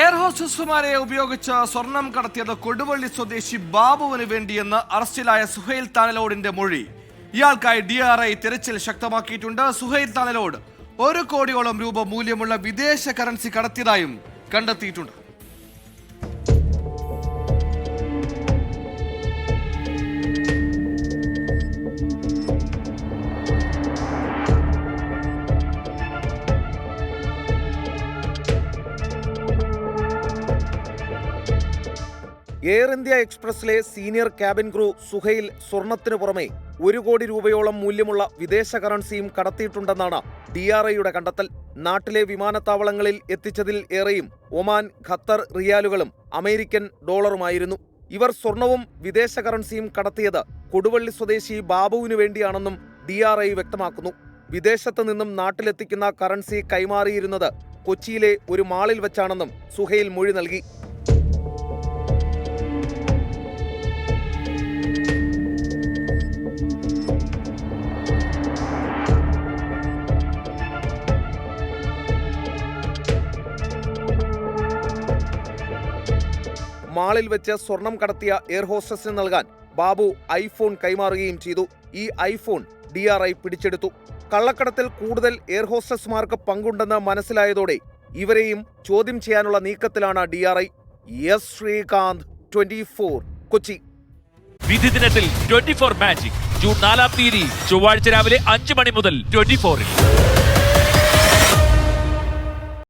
Air ഹോസ്റ്റസുമാരെ ഉപയോഗിച്ച് സ്വർണം കടത്തിയത് കൊടുവള്ളി സ്വദേശി ബാബുവിന് വേണ്ടിയെന്ന് അറസ്റ്റിലായ സുഹൈൽ താനലോടിന്റെ മൊഴി. ഇയാൾക്കായി ഡി ആർ ഐ തിരച്ചിൽ ശക്തമാക്കിയിട്ടുണ്ട്. സുഹൈൽ താനലോട് ഒരു കോടിയോളം രൂപ മൂല്യമുള്ള വിദേശ കറൻസി കടത്തിയതായും കണ്ടെത്തിയിട്ടുണ്ട്. എയർ ഇന്ത്യ എക്സ്പ്രസിലെ സീനിയർ ക്യാബിൻ ക്രൂ സുഹൈൽ സ്വർണത്തിനു പുറമെ ഒരു കോടി രൂപയോളം മൂല്യമുള്ള വിദേശ കറൻസിയും കടത്തിയിട്ടുണ്ടെന്നാണ് ഡി ആർ ഐയുടെ കണ്ടെത്തൽ. നാട്ടിലെ വിമാനത്താവളങ്ങളിൽ എത്തിച്ചതിൽ ഏറെയും ഒമാൻ ഖത്തർ റിയാലുകളും അമേരിക്കൻ ഡോളറുമായിരുന്നു. ഇവർ സ്വർണവും വിദേശ കറൻസിയും കടത്തിയത് കൊടുവള്ളി സ്വദേശി ബാബുവിനു വേണ്ടിയാണെന്നും ഡി ആർ ഐ വ്യക്തമാക്കുന്നു. വിദേശത്ത് നിന്നും നാട്ടിലെത്തിക്കുന്ന കറൻസി കൈമാറിയിരുന്നത് കൊച്ചിയിലെ ഒരു മാളിൽ വെച്ചാണെന്നും സുഹൈൽ മൊഴി നൽകി. മാളിൽ വെച്ച് സ്വർണം കടത്തിയ എയർ ഹോസ്റ്റസിന് നൽകാൻ ബാബു ഐഫോൺ കൈമാറുകയും ചെയ്തു. ഈ ഐഫോൺ ഡി ആർ ഐ പിടിച്ചെടുത്തു. കള്ളക്കടത്തിൽ കൂടുതൽ എയർ ഹോസ്റ്റസ്മാർക്ക് പങ്കുണ്ടെന്ന് മനസ്സിലായതോടെ ഇവരെയും ചോദ്യം ചെയ്യാനുള്ള നീക്കത്തിലാണ് D R I S Srikanth. Twenty four Kochi. വിധി ദിനത്തിൽ ട്വന്റി ഫോർ മാജിക് ജൂൺ നാലാം തീയതി ചൊവ്വാഴ്ച രാവിലെ അഞ്ച് മണി മുതൽ ട്വന്റി ഫോറിൽ